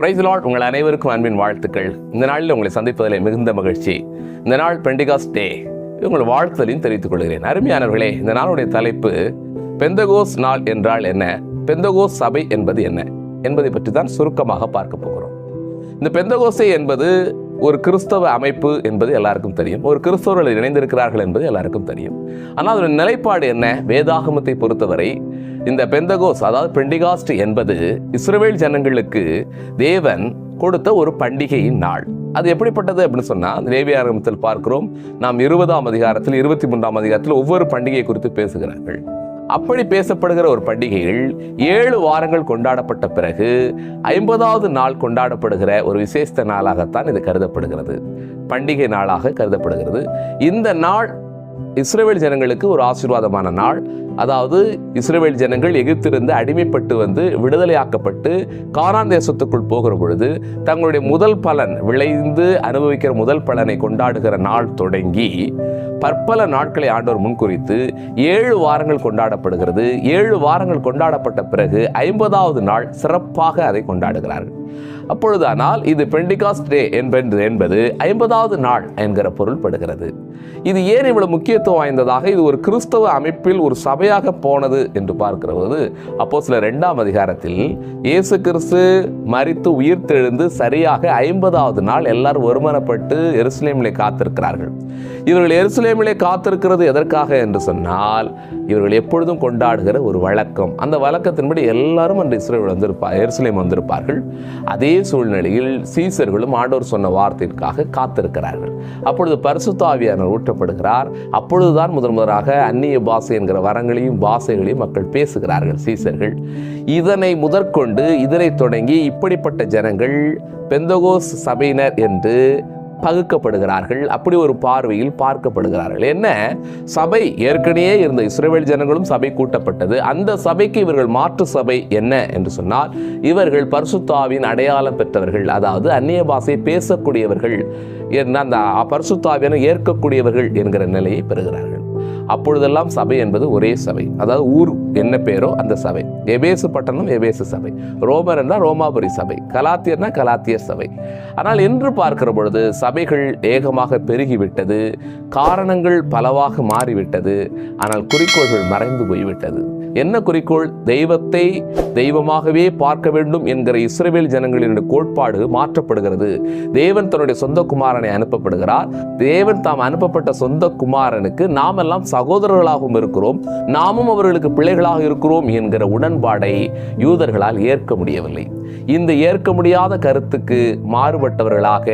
Price Lord உங்கள் அனைவருக்கும் அன்பின் வாழ்த்துக்கள். இந்த நாளில் உங்களை சந்திப்பதில் மிகுந்த மகிழ்ச்சி. இந்த நாள் பெண்டிகாஸ் டே உங்கள் வாழ்த்தலையும் தெரிவித்துக் கொள்கிறேன். அருமையானவர்களே இந்த நாளுடைய தலைப்பு பெந்தகோஸ் நாள் என்றால் என்ன? பெந்தகோஸ் சபை என்பது என்ன? என்பதை பற்றி தான் சுருக்கமாக பார்க்க போகிறோம். இந்த பெந்தகோசை என்பது ஒரு கிறிஸ்தவ அமைப்பு என்பது எல்லாருக்கும் தெரியும். ஒரு கிறிஸ்தவர்கள் இணைந்திருக்கிறார்கள் என்பது எல்லாருக்கும் தெரியும். ஆனால் அதோட நிலைப்பாடு என்ன? வேதாகமத்தை பொறுத்தவரை இந்த பெந்தகோஸ் அதாவது பெண்டிகாஸ்ட் என்பது இஸ்ரேல் ஜனங்களுக்கு தேவன் கொடுத்த ஒரு பண்டிகையின் நாள். அது எப்படிப்பட்டது அப்படின்னு சொன்னால் தேவியாரம்பத்தில் பார்க்கிறோம். நாம் இருபதாம் அதிகாரத்தில் இருபத்தி மூன்றாம் அதிகாரத்தில் ஒவ்வொரு பண்டிகை குறித்து பேசுகிறார்கள். அப்படி பேசப்படுகிற ஒரு பண்டிகைகள் ஏழு வாரங்கள் கொண்டாடப்பட்ட பிறகு ஐம்பதாவது நாள் கொண்டாடப்படுகிற ஒரு விசேஷ நாளாகத்தான் இது கருதப்படுகிறது. பண்டிகை நாளாக கருதப்படுகிறது. இந்த நாள் இஸ்ரேல் ஜனங்களுக்கு ஒரு ஆசீர்வாதமான நாள். அதாவது இஸ்ரேல் ஜனங்கள் எகிப்திலிருந்து அடிமைப்பட்டு வந்து விடுதலையாக்கப்பட்டு காரான் தேசத்துக்குள் போகிற பொழுது தங்களுடைய முதல் பலன் விளைந்து அனுபவிக்கிற முதல் பலனை கொண்டாடுகிற நாள் தொடங்கி பற்பல நாட்களை ஆண்டவர் முன்குறித்து ஏழு வாரங்கள் கொண்டாடப்படுகிறது. ஏழு வாரங்கள் கொண்டாடப்பட்ட பிறகு ஐம்பதாவது நாள் சிறப்பாக அதை கொண்டாடுகிறார்கள் அப்பொழுதானால் இது பெண்டிகாஸ்ட் டே என்பது என்பது ஐம்பதாவது நாள் என்கிற பொருள் படுகிறது இது ஏன் இவ்வளவு முக்கியத்துவம் வாய்ந்ததாக இது ஒரு கிறிஸ்தவ அமைப்பில் ஒரு சபையாக போனது என்று பார்க்கிறது அப்போ சில ரெண்டாம் அதிகாரத்தில் இயேசு கிறிஸ்து மரித்து உயிர்த்தெழுந்து சரியாக ஐம்பதாவது நாள் எல்லாரும் வருமானப்பட்டு எருசலேமிலே காத்திருக்கிறார்கள். இவர்கள் எருசலேமிலே காத்திருக்கிறது எதற்காக என்று சொன்னால் இவர்கள் எப்பொழுதும் கொண்டாடுகிற ஒரு வழக்கம். அந்த வழக்கத்தின்படி எல்லாரும் அந்த இஸ்ரேல் வந்திருப்பார் எருசலேம் வந்திருப்பார்கள். அதே சூழ்நிலையில் சீசர்களும் ஆண்டோர் சொன்ன வார்த்தைக்காக காத்திருக்கிறார்கள். அப்பொழுது பரிசுத்தாவியானவர் ஊட்டப்படுகிறார் அப்பொழுதுதான் முதன் முதலாக அந்நிய பாசை என்கிற வரங்களையும் பாசைகளையும் மக்கள் பேசுகிறார்கள் சீசர்கள். இதனை முதற்கொண்டு இதனை தொடங்கி இப்படிப்பட்ட ஜனங்கள் பெந்தகோஸ் சபையினர் என்று பகுக்கப்படுகிறார்கள். அப்படி ஒரு பார்வையில் பார்க்கப்படுகிறார்கள். என்ன? சபை ஏற்கனவே இருந்த இஸ்ரேல் ஜனங்களும் சபை கூட்டப்பட்டது. அந்த சபைக்கு இவர்கள் மாற்று சபை என்ன என்று சொன்னால் இவர்கள் பர்சுத்தாவின் அடையாளம் பெற்றவர்கள் அதாவது அந்நிய பாஷை பேசக்கூடியவர்கள் என்ன அந்த பரிசுத்தாவியனை ஏற்கக்கூடியவர்கள் என்கிற நிலையை பெறுகிறார்கள். அப்பொழுதெல்லாம் சபை என்பது ஒரே சபை. அதாவது ஊர் என்ன பேரோ அந்த சபை. எபேசு பட்டணம் எபேசு சபை. ரோமர் என்றால் ரோமாபுரி சபை. கலாத்தியர்னா கலாத்தியர் சபை. ஆனால் என்று பார்க்கிற பொழுது சபைகள் ஏகமாக பெருகிவிட்டது. காரணங்கள் பலவாக மாறிவிட்டது. ஆனால் குறிக்கோள்கள் மறைந்து போய்விட்டது. என்ன குறிக்கோள்? தெய்வத்தை தெய்வமாகவே பார்க்க வேண்டும் என்கிற இஸ்ரேல் ஜனங்களின் கோட்பாடு மாற்றப்படுகிறது. தேவன் தன்னுடைய சொந்த குமாரனை அனுப்பப்படுகிறார். தேவன் தாம் அனுப்பப்பட்ட சொந்த குமாரனுக்கு நாமெல்லாம் சகோதரர்களாகவும் இருக்கிறோம். நாமும் அவர்களுக்கு பிள்ளைகள் பிள்ளைகளாக இருக்கிறோம் என்கிற உடன்பாடை யூதர்களால் ஏற்க முடியவில்லை. இந்த ஏற்க முடியாத கருத்துக்கு மாறுபட்டவர்களாக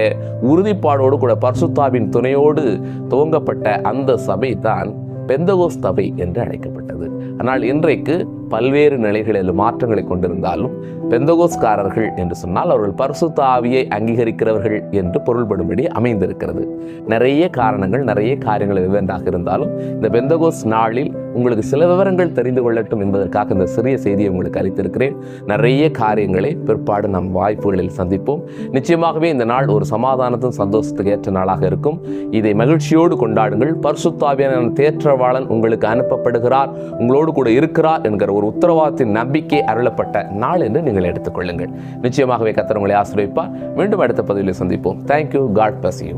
உறுதிப்பாடோடு கூட பர்சுத்தாவின் துணையோடு துவங்கப்பட்ட அந்த சபை தான் பெந்தகோஸ் சபை என்று அழைக்கப்பட்டது. ஆனால் இன்றைக்கு பல்வேறு நிலைகளில் மாற்றங்களை கொண்டிருந்தாலும் பெந்தகோஸ்காரர்கள் என்று சொன்னால் அவர்கள் பரிசுத்த ஆவியை அங்கீகரிக்கிறவர்கள் என்று பொருள்படும்படி அமைந்திருக்கிறது. நிறைய காரணங்கள் நிறைய காரியங்கள் வெவ்வேறாக இருந்தாலும் இந்த பெந்தகோஸ் நாளில் உங்களுக்கு சில விவரங்கள் தெரிந்து கொள்ளட்டும் என்பதற்காக இந்த சிறிய செய்தியை உங்களுக்கு அளித்திருக்கிறேன். நிறைய காரியங்களை பிற்பாடு நம் வாய்ப்புகளில் சந்திப்போம். நிச்சயமாகவே இந்த நாள் ஒரு சமாதானத்தும் சந்தோஷத்துக்கு ஏற்ற நாளாக இருக்கும். இதை மகிழ்ச்சியோடு கொண்டாடுங்கள். பரிசுத்தாவியான தேற்றவாளன் உங்களுக்கு அனுப்பப்படுகிறார். உங்களோடு கூட இருக்கிறார் என்கிற ஒரு உத்தரவாதத்தின் நம்பிக்கை அருளப்பட்ட நாள் என்று நீங்கள் எடுத்துக்கொள்ளுங்கள். நிச்சயமாகவே கத்தர் உங்களை ஆசிரியப்பார் மீண்டும் அடுத்த பதிவில் சந்திப்போம். Thank you God bus you